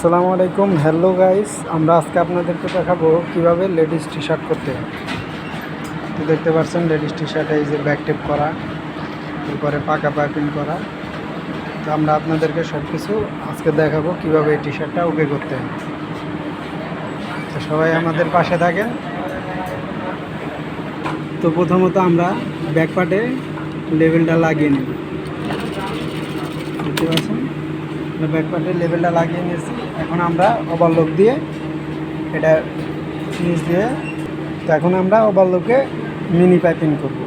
আসসালামু আলাইকুম। Hello guys আমরা আজকে আপনাদেরকে দেখাবো কীভাবে লেডিস টি শার্ট করতে তো দেখতে পাচ্ছেন, লেডিস টি শার্টে এই যে ব্যাক টেপ করা, এরপরে পাকা পাইপিং করা। তো আমরা আপনাদেরকে সব কিছু আজকে দেখাবো কীভাবে এই টি শার্টটা ওকে করতে হয়। তো সবাই আমাদের পাশে থাকেন। তো প্রথমত আমরা ব্যাক পার্টে লেভেলটা লাগিয়ে নিব। দেখতে পাচ্ছেন? ব্যাক পার্টের লেভেলটা লাগিয়ে নিয়েছি। এখন আমরা ওভারলোক দিয়ে এটা নিচ দিয়ে তো এখন আমরা ওভারলোকে মিনি পাইপিং করব।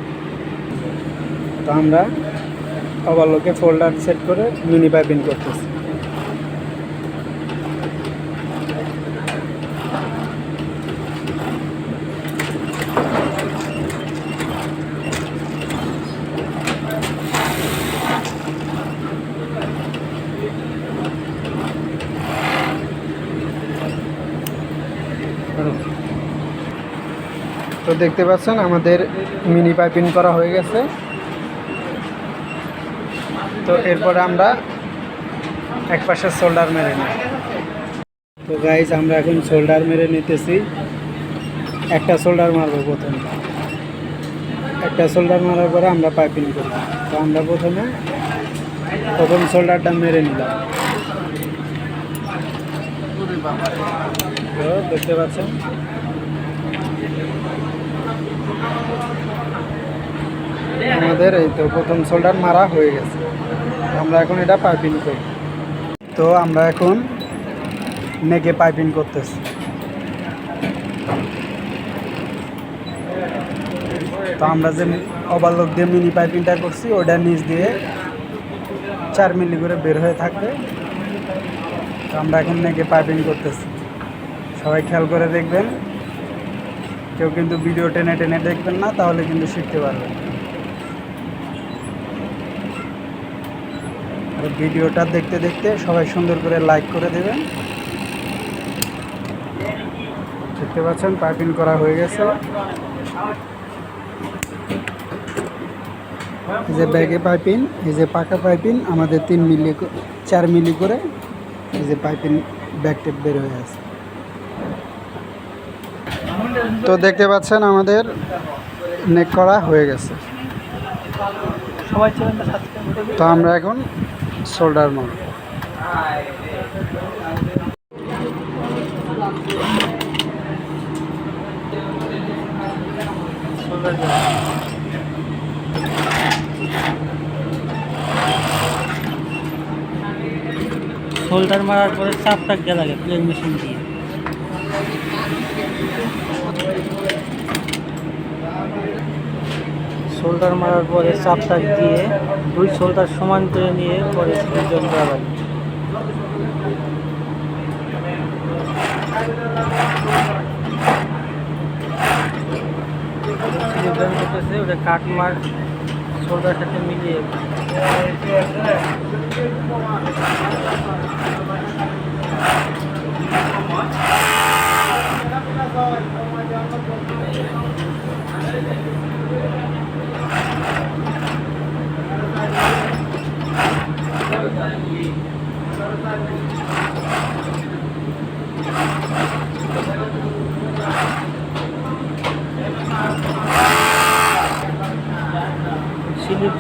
তো আমরা ওভারলোকে ফোল্ডার সেট করে মিনি পাইপিং করতেছি। তো দেখতে পাচ্ছেন, আমাদের মিনি পাইপিং করা হয়ে গেছে। তো এরপরে আমরা এক পাশে শোল্ডার মেরে নিই। তো গাইজ আমরা এখন শোল্ডার মেরে নিতেছি। একটা শোল্ডার মারবো প্রথমে। একটা শোল্ডার মারার পরে আমরা পাইপিং করব তো আমরা প্রথমে প্রথম শোল্ডারটা মেরে নিলাম। দেখতে পাচ্ছেন আমাদের এই তো প্রথম শোল্ডার মারা হয়ে গেছে। আমরা এখন এটা পাইপিং করি। তো আমরা এখন নেকে পাইপিং করতেছি। তো আমরা যে ওভারলোক দিয়ে মিনি পাইপিংটা করছি ওটার নিচ দিয়ে চার মিলি করে বের হয়ে থাকবে। তো আমরা এখন নেকে পাইপিং করতেছি। সবাই খেয়াল করে দেখবেন। কেউ কিন্তু ভিডিও টেনে টেনে দেখবেন না, তাহলে কিন্তু শিখতে পারবেন। ভিডিওটা দেখতে দেখতে সবাই সুন্দর করে লাইক করে দেবেন। দেখতে পাচ্ছেন পাইপিং করা হয়ে গেছে। এই যে ব্যাগে পাইপিং এই যে পাকা পাইপিং আমাদের তিন মিলি চার মিলি করে এই যে পাইপিং ব্যাগ টেপ বের হয়ে আছে। তো দেখতে পাচ্ছেন আমাদের নেক করা হয়ে গেছে। তো আমরা এখন শোল্ডার মারব শোল্ডার মারার পরে চাপ টাক দেওয়া লাগে? প্লেন মেশিন দিয়ে। শোল্ডার মারার পরে চাপ টাক দিয়ে দুই শোল্ডার সমান করে নিয়ে পরে করা লাগে। ওটা কাট মার শোল্ডার সাথে মিলিয়ে স্লিপ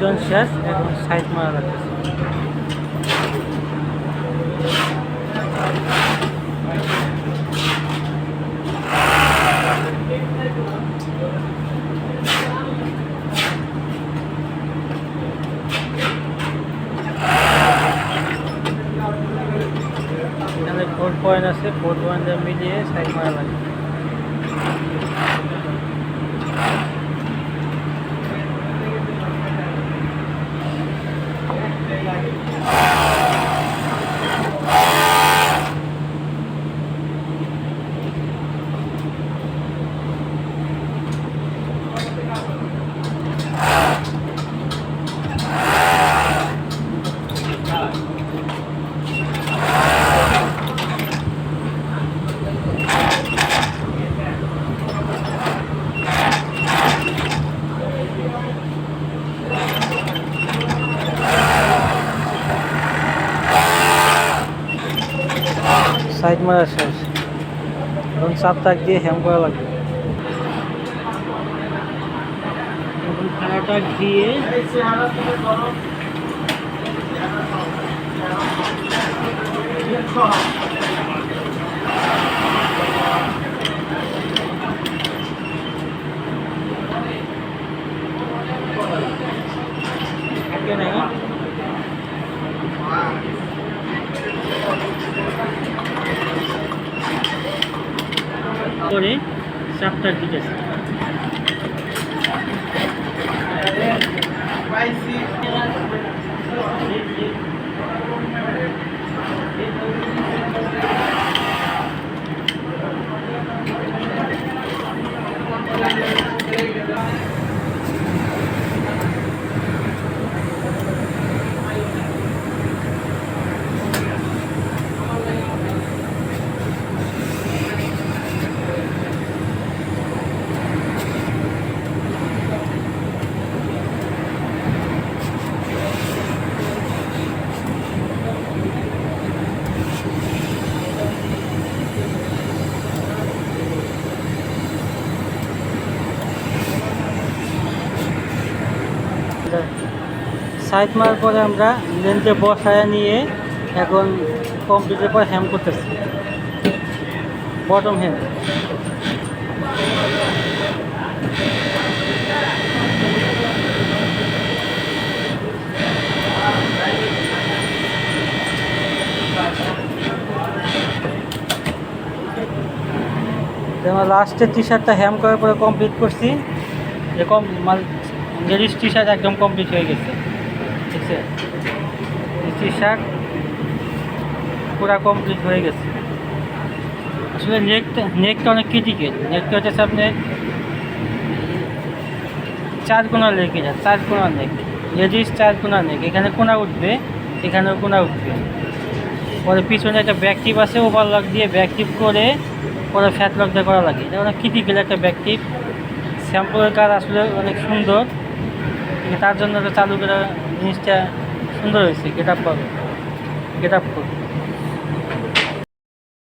জন শেষ এখন সাইড মারা লাগতেছে ফোর পয়েন্ট আছে ফোর পয়েন্ট মিলিয়ে সাইড মারা লাগে সাইড মারা শেষ। এখন চাপ তাক দিয়ে হ্যাম করা লাগবে। এখন দিয়ে নেই না? করে চাপটা দিতেছে সাইড মারার পরে আমরা লেন্থে বসায় নিয়ে এখন কমপ্লিটের পর হ্যাম করতেছি। বটম হ্যাম আমরা লাস্টের টি শার্টটা হ্যাম করার পরে কমপ্লিট করছি। এরকম মাল লেডিস টি শার্ট একদম কমপ্লিট হয়ে গেছে। আছে টি শার্ট পুরা কমপ্লিট হয়ে গেছে। আসলে নেকটা নেকটা অনেক ক্রিটিক্যাল নেকটা হচ্ছে আপনার চার কোনা লেগে যায় চার কোনা নেক লেডিস চার কোনা নেক এখানে কোনা উঠবে, এখানেও কোনা উঠবে। পরে পিছনে একটা ব্যাক টিপ আছে ওভারলক দিয়ে ব্যাক টিপ করে পরে ফ্যাট লক দিয়ে করা লাগে। এটা অনেক ক্রিটিক্যাল একটা ব্যাক টিপ শ্যাম্পুয়ের কাজ আসলে অনেক সুন্দর। তার জন্য চালু করা জিনিসটা সুন্দর হয়েছে গেট আপ পাবে গেট আপ করবে।